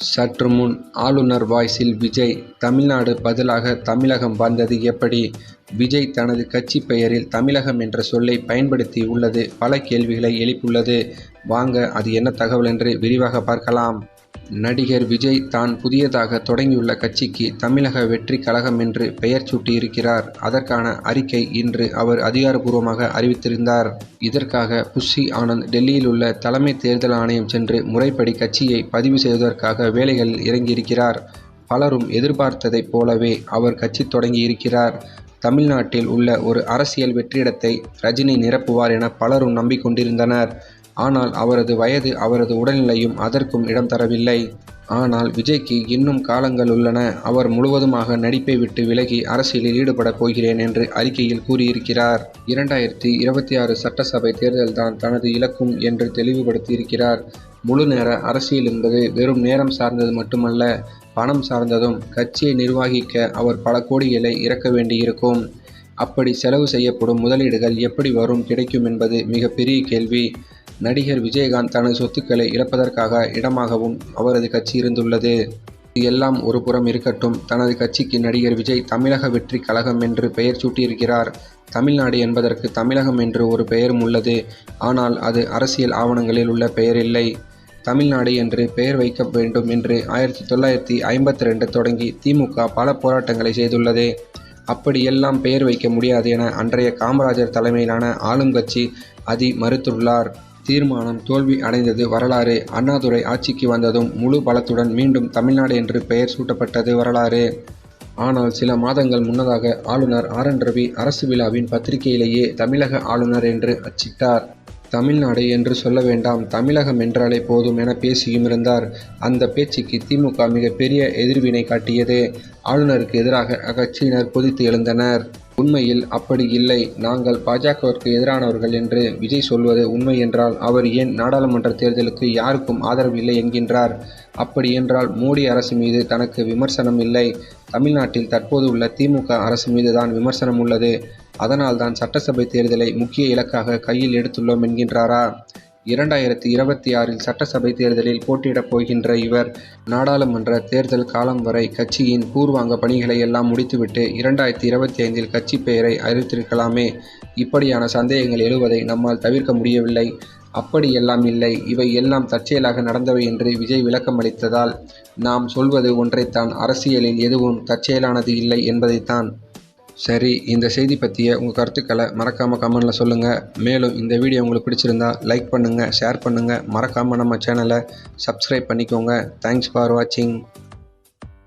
சற்று முன் ஆளுநர் வாய்ஸில் விஜய் தமிழ்நாடு பதிலாக தமிழகம் வந்தது எப்படி? விஜய் தனது கட்சி பெயரில் தமிழகம் என்ற சொல்லை பயன்படுத்தி உள்ளது. பல கேள்விகளை எழுப்பியுள்ளது. வாங்க அது என்ன தகவல் என்று விரிவாக பார்க்கலாம். நடிகர் விஜய் தான் புதியதாக தொடங்கியுள்ள கட்சிக்கு தமிழக வெற்றி கழகம் என்று பெயர் சூட்டியிருக்கிறார். அதற்கான அறிக்கை இன்று அவர் அதிகாரப்பூர்வமாக அறிவித்திருந்தார். இதற்காக புஷி ஆனந்த் டெல்லியில் உள்ள தலைமை தேர்தல் ஆணையம் சென்று முறைப்படி கட்சியை பதிவு செய்வதற்காக வேலைகளில் இறங்கியிருக்கிறார். பலரும் எதிர்பார்த்ததைப் போலவே அவர் கட்சி தொடங்கியிருக்கிறார். தமிழ்நாட்டில் உள்ள ஒரு அரசியல் வெற்றிடத்தை ரஜினி நிரப்புவார் என பலரும் நம்பிக்கொண்டிருந்தனர். ஆனால் அவரது வயது அவரது உடல்நிலையும் அதற்கும் இடம் தரவில்லை. ஆனால் விஜய்க்கு இன்னும் காலங்கள் உள்ளன. அவர் முழுவதுமாக நடிப்பை விட்டு விலகி அரசியலில் ஈடுபடப் போகிறேன் என்று அறிக்கையில் கூறியிருக்கிறார். இரண்டாயிரத்தி இருபத்தி ஆறு சட்டசபை தேர்தல்தான் தனது இலக்கும் என்று தெளிவுபடுத்தியிருக்கிறார். முழு நேர அரசியல் என்பது வெறும் நேரம் சார்ந்தது மட்டுமல்ல பணம் சார்ந்ததும் கட்சியை நிர்வகிக்க அவர் பல கோடிகளை இறக்க வேண்டியிருக்கும். அப்படி செலவு செய்யப்படும் முதலீடுகள் எப்படி வரும் கிடைக்கும் என்பது மிகப்பெரிய கேள்வி. நடிகர் விஜயகாந்த் தனது சொத்துக்களை இழப்பதற்காக இடமாகவும் அவரது கட்சி இருந்துள்ளது. இது எல்லாம் ஒரு புறம் இருக்கட்டும். தனது கட்சிக்கு நடிகர் விஜய் தமிழக வெற்றி கழகம் என்று பெயர் சூட்டியிருக்கிறார். தமிழ்நாடு என்பதற்கு தமிழகம் என்று ஒரு பெயரும் உள்ளது. ஆனால் அது அரசியல் ஆவணங்களில் உள்ள பெயர் இல்லை தமிழ்நாடு என்று பெயர் வைக்க வேண்டும் என்று ஆயிரத்தி தொள்ளாயிரத்தி ஐம்பத்தி ரெண்டு தொடங்கி திமுக பல போராட்டங்களை செய்துள்ளது. அப்படியெல்லாம் பெயர் வைக்க முடியாது என அன்றைய காமராஜர் தலைமையிலான ஆளும் கட்சி அதி மறுத்துள்ளார் தீர்மானம் தோல்வி அடைந்தது வரலாறு. அண்ணாதுரை ஆட்சிக்கு வந்ததும் முழு பலத்துடன் மீண்டும் தமிழ்நாடு என்று பெயர் சூட்டப்பட்டது வரலாறு. ஆனால் சில மாதங்கள் முன்னதாக ஆளுநர் ஆர். என். ரவி அரசு விழாவின் பத்திரிகையிலேயே தமிழக ஆளுநர் என்று அச்சிட்டார். தமிழ்நாடு என்று சொல்ல வேண்டாம் தமிழகம் என்றாலே போதும் என பேசியும் இருந்தார். அந்த பேச்சுக்கு திமுக மிகப்பெரிய எதிர்வினை காட்டியது. ஆளுநருக்கு எதிராக அக்கட்சியினர் கொதித்து எழுந்தனர். உண்மையில் அப்படி இல்லை. நாங்கள் பாஜகவிற்கு எதிரானவர்கள் என்று விஜய் சொல்வது உண்மை என்றால் அவர் ஏன் நாடாளுமன்ற தேர்தலுக்கு யாருக்கும் ஆதரவு இல்லை என்கின்றார். அப்படி என்றால் மோடி அரசு மீது தனக்கு விமர்சனம் இல்லை. தமிழ்நாட்டில் தற்போது உள்ள திமுக அரசு மீது தான் விமர்சனம் உள்ளது. அதனால் தான் சட்டசபை தேர்தலை முக்கிய இலக்காக கையில் எடுத்துள்ளோம் என்கின்றாரா? இரண்டாயிரத்தி இருபத்தி ஆறில் சட்டசபை தேர்தலில் போட்டியிடப் போகின்ற இவர் நாடாளுமன்ற தேர்தல் காலம் வரை கட்சியின் பூர்வாங்க பணிகளை எல்லாம் முடித்துவிட்டு இரண்டாயிரத்தி இருபத்தி ஐந்தில் கட்சி பெயரை அறிவித்திருக்கலாமே. இப்படியான சந்தேகங்கள் எழுவதை நம்மால் தவிர்க்க முடியவில்லை. அப்படியெல்லாம் இல்லை. இவை எல்லாம் தற்செயலாக நடந்தவை என்று விஜய் விளக்கமளித்ததால் நாம் சொல்வது ஒன்றைத்தான். அரசியலில் எதுவும் தற்செயலானது இல்லை என்பதைத்தான். சரி இந்த செய்தி பற்றிய உங்கள் கருத்துக்களை மறக்காமல் கமெண்டில் சொல்லுங்கள் மேலும் இந்த வீடியோ உங்களுக்கு பிடிச்சிருந்தா லைக் பண்ணுங்கள் ஷேர் பண்ணுங்கள் மறக்காமல் நம்ம சேனலை சப்ஸ்கிரைப் பண்ணிக்கோங்க. தேங்க்ஸ் ஃபார் வாட்சிங்